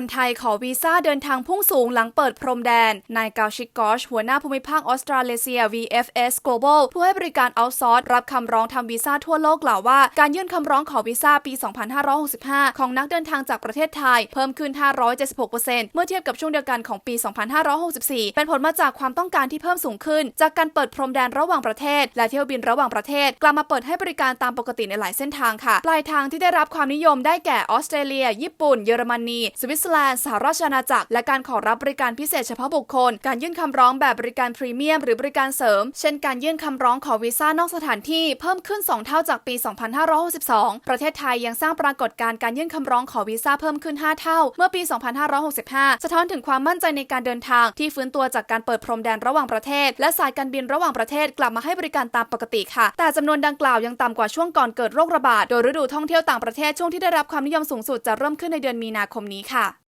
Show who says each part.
Speaker 1: คนไทยขอวีซ่าเดินทางพุ่งสูงหลังเปิดพรมแดน นายกาชิกอช หัวหน้าภูมิภาคออสเตรเลเซีย VFS Global ผู้ให้บริการเอาซอร์สรับคำร้องทำวีซ่าทั่วโลกกล่าวว่า การยื่นคำร้องขอวีซ่าปี 2565 ของนักเดินทางจากประเทศไทย เพิ่มขึ้น 576%เมื่อเทียบกับช่วงเดียวกันของปี 2564 เป็นผลมาจากความต้องการที่เพิ่มสูงขึ้น จากการเปิดพรมแดนระหว่างประเทศ และเที่ยวบินระหว่างประเทศ กลับมาเปิดให้บริการตามปกติในหลายเส้นทางค่ะ ปลายทางที่ได้รับความนิยมได้แก่ออสเตรเลีย ญี่ปุ่น เยอรมนี สวิตเซอร์แลนด์สหราชอาณาจักร และการขอรับบริการพิเศษเฉพาะบุคคล การยื่นคำร้องแบบบริการพรีเมียม หรือบริการเสริม เช่นการยื่นคำร้องขอวีซ่านอกสถานที่เพิ่มขึ้น 2 เท่าจากปี 2562 ประเทศไทยยังสร้างปรากฏการณ์การยื่นคำร้องขอวีซ่าเพิ่มขึ้น 5 เท่า เมื่อปี 2565 สะท้อนถึงความมั่นใจในการเดินทางที่ฟื้นตัวจากการเปิดพรมแดนระหว่างประเทศ และสายการบินระหว่างประเทศกลับมาให้บริการตามปกติค่ะ แต่จำนวนดังกล่าวยังต่ำกว่าช่วงก่อนเกิดโรคระบาด โดยฤดูท่องเที่ยวต่างประเทศช่วงที่ได้รับความนิยมสูงสุดจะเริ่มขึ้นในเดือนมีนาคมนี้ค่ะ